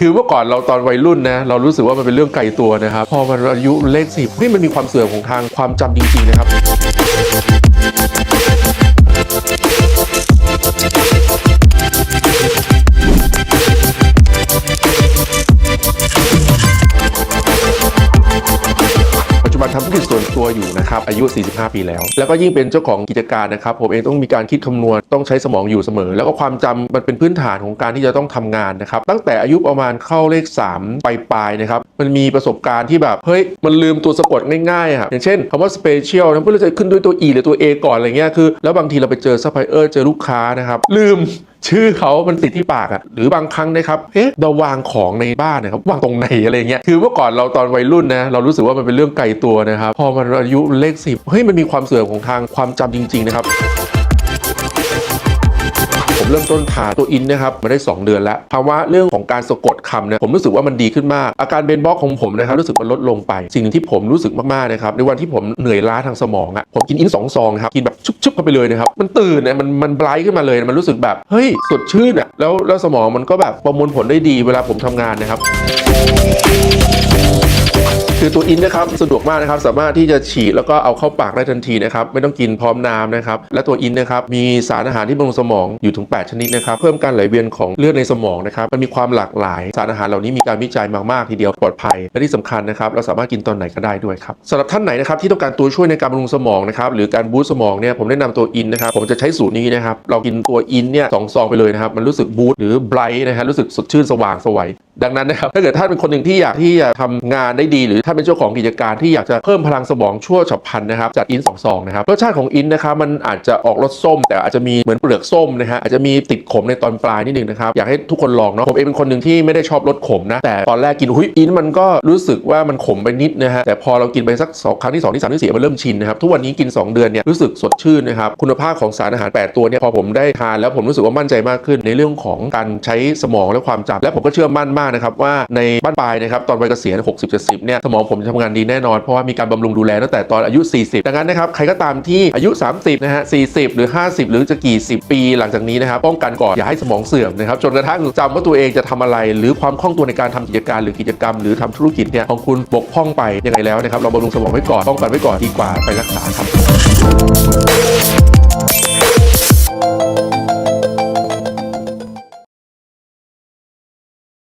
คือเมื่อก่อนเราตอนวัยรุ่นนะเรารู้สึกว่ามันเป็นเรื่องไกลตัวนะครับ พอมันอายุเลขสิบนี่มันมีความเสื่อมของทางความจำจริงๆนะครับ ส่วนตัวอยู่นะครับอายุ 45 ปีแล้ว แล้วก็ยิ่งเป็นเจ้าของกิจการนะครับผมเองต้องมีการคิดคำนวณต้องใช้สมองอยู่เสมอ แล้วก็ความจำมันเป็นพื้นฐานของการที่จะต้องทำงานนะครับตั้งแต่อายุประมาณเข้าเลข 3 ปลายๆนะครับมันมีประสบการณ์ที่แบบเฮ้ยมันลืมตัวสะกดง่ายๆอะอย่างเช่นคำว่า special นะเพื่อเราจะขึ้นด้วยตัว e หรือตัว a ก่อนอะไรเงี้ยคือแล้วบางทีเราไปเจอซัพพลายเออร์เจอลูกค้านะครับลืมชื่อเขามันติดที่ปากอะหรือบางครั้งนะครับ เอ๊ะเราวางของในบ้านนะครับวางตรงไหนอะไรเงี้ย คือเมื่อก่อนเราตอนวัยรุ่นนะ เรารู้สึกว่ามันเป็นเรื่องไกลตัวนะครับ พอมันอายุเลขสิบเฮ้ย มันมีความเสื่อมของทางความจำจริง ๆ นะครับ ผมเริ่มต้นทานตัวอินนะครับมาได้ 2 เดือนแล้วภาวะเรื่องของการสะกดคำเนี่ยผมรู้สึกว่ามันดีขึ้นมาก อาการเบนบล็อกของผมนะครับรู้สึกมันลดลงไป สิ่งหนึ่งที่ผมรู้สึกมากๆนะครับในวันที่ผมเหนื่อยล้าทางสมองอะผมกินอินสองซองครับกินแบบชุบๆเข้าไปเลยนะครับมันตื่นเนี่ยมันมันไบรท์ขึ้นมาเลยมันรู้สึกแบบเฮ้ยสดชื่นอะแล้วแล้วสมองมันก็แบบประมวลผลได้ดีเวลาผมทำงานนะครับ คือตัวอินนะครับสะดวกมากนะครับ สามารถที่จะฉีดแล้วก็เอาเข้าปากได้ทันทีนะครับไม่ต้องกินพร้อมน้ำนะครับและตัวอินนะครับมีสารอาหารที่บำรุงสมองอยู่ถึง 8 ชนิดนะครับเพิ่มการไหลเวียนของเลือดในสมองนะครับมันมีความหลากหลาย สารอาหารเหล่านี้มีการวิจัยมากๆทีเดียวปลอดภัย และที่สำคัญนะครับเราสามารถกินตอนไหนก็ได้ด้วยครับสำหรับท่านไหนนะครับที่ต้องการตัวช่วยในการบำรุงสมองนะครับหรือการบูสต์สมองเนี่ยผมแนะนำตัวอินนะครับผมจะใช้สูตรนี้นะครับเรากินตัวอินเนี่ยสองซองไปเลยนะครับมันรู้สึกบูสต์หรือไบรท์นะฮะรู้สึกสดชื่นสว่างสวย ดังนั้นนะครับถ้าเกิดท่านเป็นคนหนึ่งที่อยากที่จะทำงานได้ดี หรือท่านเป็นเจ้าของกิจการที่อยากจะเพิ่มพลังสมองชั่วฉับพลันนะครับจัดอินสองซองนะครับรสชาติของอินนะครับมันอาจจะออกรสส้ม แต่อาจจะมีเหมือนเปลือกส้มนะฮะอาจจะมีติดขมในตอนปลายนิดนึงนะครับอยากให้ทุกคนลองเนาะผมเองเป็นคนหนึ่งที่ไม่ได้ชอบรสขมนะแต่ตอนแรกกินหุ้ยอินมันก็รู้สึกว่ามันขมไปนิดนะฮะแต่พอเรากินไปสักสองครั้งที่สองที่สามที่สี่มันเริ่มชินนะครับทุกวันนี้กิน 2 เดือนเนี่ยรู้สึกสดชื่นนะครับคุณภาพของสารอาหาร 8 ตัวเนี่ยพอผมได้ทานแล้วผมรู้สึกว่ามั่นใจมากขึ้นในเรื่องของการใช้สมองและความจำและผมก็เชื่อมั่นมากนะครับว่าในบ้านปลายนะครับตอนวัยเกษียณ60 70เนี่ยสมองผมจะทำงานดีแน่นอนเพราะว่ามีการบำรุงดูแลตั้งแต่ตอนอายุ 40 ดังนั้นนะครับใครก็ตามที่อายุ 30นะฮะ40 หรือ 50 หรือจะกี่สิบปีหลังจากนี้นะครับป้องกันก่อนอย่าให้สมองเสื่อมนะครับจนกระทั่งจำว่าตัวเองจะทำอะไร หรือความคล่องตัวในการทำกิจการหรือกิจกรรม หรือทำธุรกิจเนี่ยของคุณบกพร่องไปยังไงแล้วนะครับเราบำรุงสมองไว้ก่อนป้องกันไว้ก่อนดีกว่าไปรักษาครับ